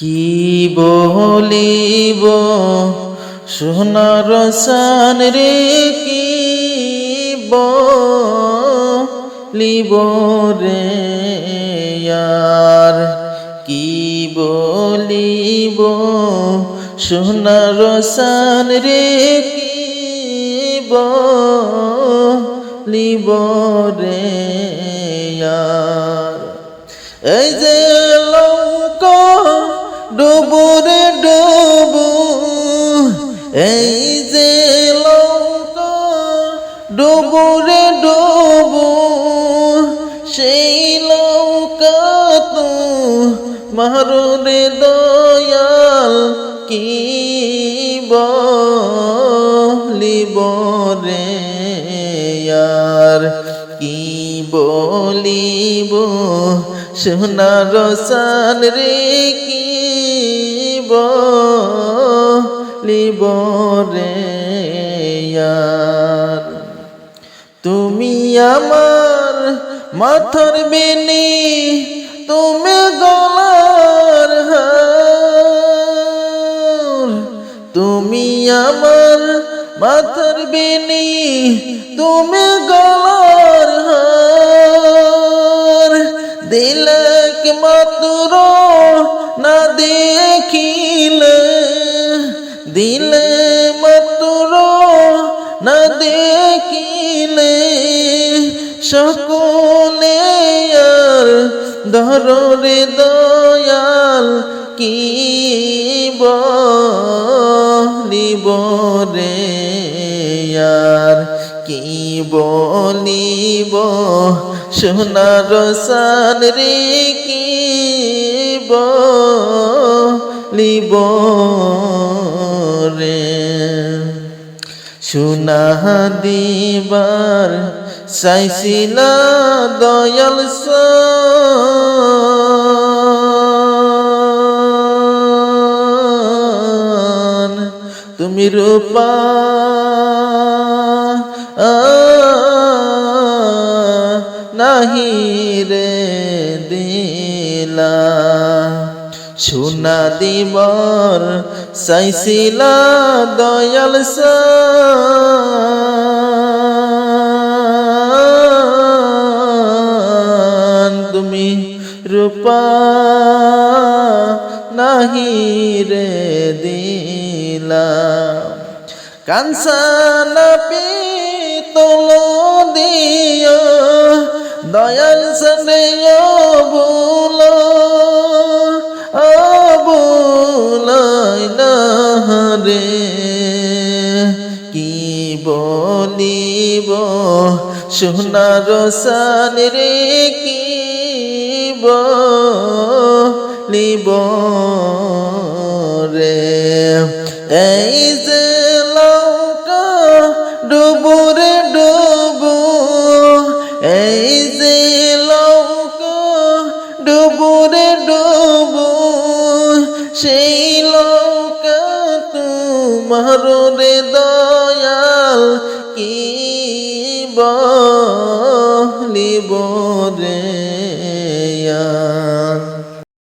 কি বলিব? সোনার সান রে কি বলিব রে? আর কি বলিব? সোনার সান রে কি বলিব রে? আর এই যে লঙ্কা ডুবুরে ডুবু, এই যে লঙ্কা ডুবুরে ডুবু, সেই লঙ্কা তো মারুরে দয়াল কি বলিব রে? আর কি বলিব? সোনার সান রে কি বলিব তুমি আমার মাথার বেনি তুমি গলার তুমি আমার মাথার বেনি তুমি গলার দেখিলে, দিলে মাত্র না দেখিলে সকলে আর ধরে দয়াল কি বলিব রে? আর কি বলিব? সোনার সান রে কি বলিব রে। সোনা দিবার চাইছিলা দয়াল তুমি রূপা নাহি রে দিলা। সোনা দিবর, চাইছিলা দয়াল তুমি রূপা নাহি রে দিলা। কাঞ্চনা পিতল দিও, দয়াল সনে ভুল রে কি বলিব? সোনার সান রে, কি বলিব রে? এই যে এই যে লঙ্কা ডুবুরে ডুবু, সেই তোমার রে দয়াল কি বলিব রে